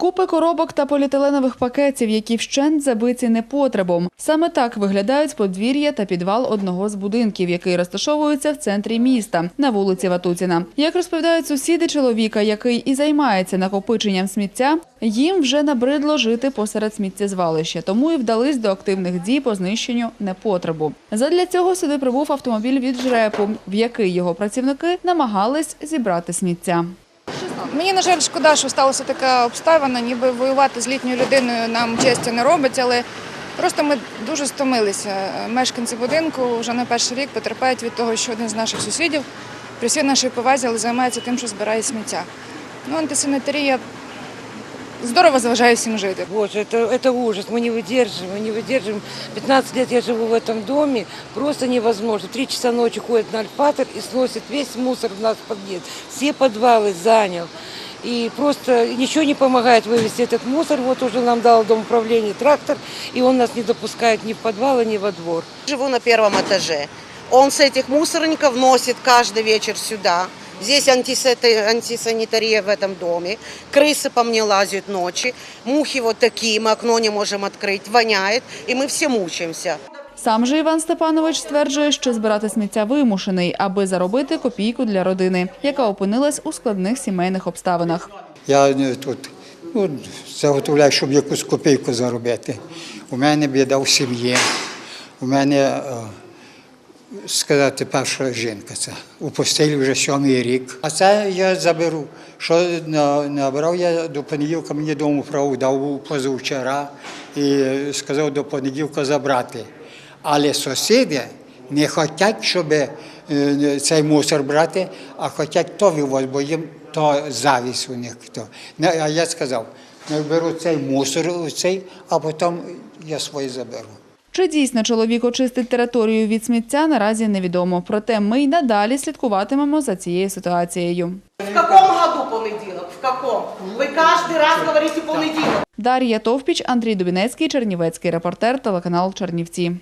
Купи коробок та поліетиленових пакетів, які вщент забиті непотребом. Саме так виглядають подвір'я та підвал одного з будинків, який розташовується в центрі міста на вулиці Ватутіна. Як розповідають сусіди чоловіка, який і займається накопиченням сміття, їм вже набридло жити посеред сміттєзвалища, тому і вдались до активних дій по знищенню непотребу. Задля цього сюди прибув автомобіль від ЖРЕПу, в який його працівники намагались зібрати сміття. Мені, на жаль, шкода, що сталося така обставина, ніби воювати з літньою людиною нам честі не робить, але просто ми дуже стомилися. Мешканці будинку вже не перший рік потерпають від того, що один з наших сусідів при всій нашій повазі, але займається тим, що збирає сміття. Ну, антисанітарія здорово заважає всім жити. Боже, это, это ужас, мы не выдерживаем, мы не выдерживаем. 15 лет я живу в этом доме, просто невозможно. Три часа ночи ходит на альфатор и сносит весь мусор в нас в подъезд. Все подвалы занял. И просто ничего не помогает вывести этот мусор. Вот уже нам дал дом управления трактор, и он нас не допускает ни в подвал, ни во двор. Живу на первом этаже. Он с этих мусорников носит каждый вечер сюда. Здесь антисэта- антисанитария в этом доме. Крысы по мне лазят ночи. Мухи вот такие, мы окно не можем открыть, воняет. И мы все мучаемся. Сам же Іван Степанович стверджує, що збирати сміття вимушений, аби заробити копійку для родини, яка опинилась у складних сімейних обставинах. Я е, тут ну, заготовляю, щоб якусь копійку заробити. У мене біда в сім'ї. У мене, е, сказати, перша жінка. Це у постелі вже сьомий рік. А це я заберу. Що набрав я до понеділка мені дому праву дав позавчора і сказав до понеділка забрати. Але сусіди не хочуть, щоб е, цей мусор брати, а хочуть то вивозити, бо їм то завість у них. То. А я сказав, не беру цей мусор, цей, а потім я свій заберу. Чи дійсно чоловік очистить територію від сміття, наразі невідомо. Проте ми й надалі слідкуватимемо за цією ситуацією. В якому году понеділок? В якому? Ви кожен раз говорите понеділок. Дар'я Товпіч, Андрій Дубінецький, Чернівецький репортер, телеканал Чернівці.